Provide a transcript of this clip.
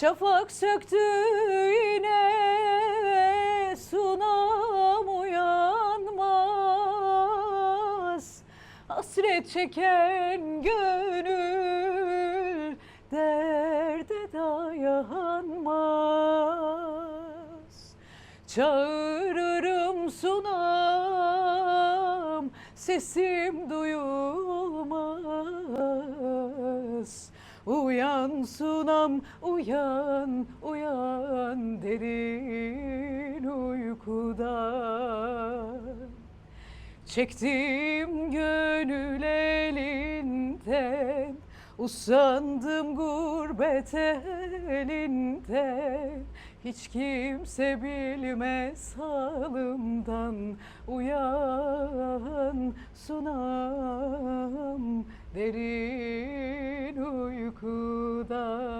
Şafak söktü yine sunam uyanmaz. Hasret çeken gönül derde dayanmaz. Çağırırım sunam sesim duyulmaz Uyan sunam uyan uyan derin uykudan Çektim gönül elinden Usandım gurbet elinden. Hiç kimse bilmez halımdan Uyan sunam derin The.